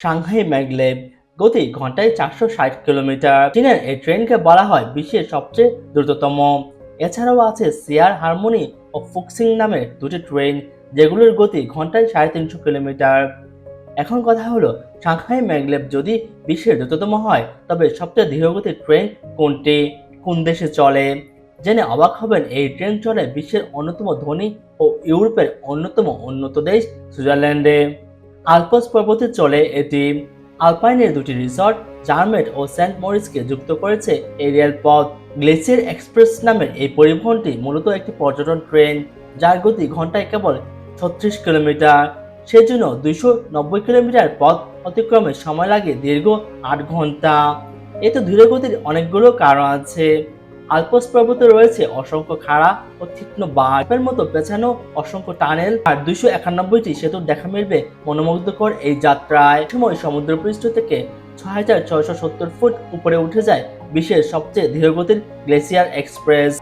Shanghai ম্যাগলেব গতি ঘন্টায় চারশো ষাট কিলোমিটার। চীনের এই ট্রেনকে বলা হয় বিশ্বের সবচেয়ে দ্রুততম। এছাড়াও আছে সিয়ার হারমোনি ও ফুক্সিং নামের দুটি ট্রেন, যেগুলোর গতি ঘন্টায় সাড়ে তিনশো কিলোমিটার। এখন কথা হলো, সাংহাই ম্যাগলেব যদি বিশ্বের দ্রুততম হয়, তবে সবচেয়ে ধীরগতির ট্রেন কোনটি? কোন দেশে চলে? জেনে অবাক হবেন, এই ট্রেন চলে বিশ্বের অন্যতম ধনী ও ইউরোপের অন্যতম উন্নত দেশ সুইজারল্যান্ডে। আলপস পর্বতে চলে এটি। আলপাইনের দুটি রিসর্ট, জার্মেট ও সেন্ট মরিসকে যুক্ত করেছে এই রেলপথ। গ্লেসিয়ার এক্সপ্রেস নামের এই পরিবহনটি মূলত একটি পর্যটন ট্রেন, যার গতি ঘন্টায় কেবল ছত্রিশ কিলোমিটার। সেজন্য দুইশো নব্বই কিলোমিটার পথ অতিক্রমে সময় লাগে দীর্ঘ আট ঘণ্টা। এতে ধীরগতির অনেকগুলো কারণ আছে। আলপস পর্বতে রয়েছে অসংখ্য খাড়া ও তীক্ষ্ণ বাঁধের মতো পেছানো অসংখ্য টানেল আর দুইশো একানব্বইটি সেতুর দেখা মিলবে মনোমুগ্ধকর এই যাত্রায়। সময় সমুদ্রপৃষ্ঠ থেকে ছয় হাজার ছয়শো সত্তর ফুট উপরে উঠে যায় বিশ্বের সবচেয়ে ধীরগতির গ্লেসিয়ার এক্সপ্রেস।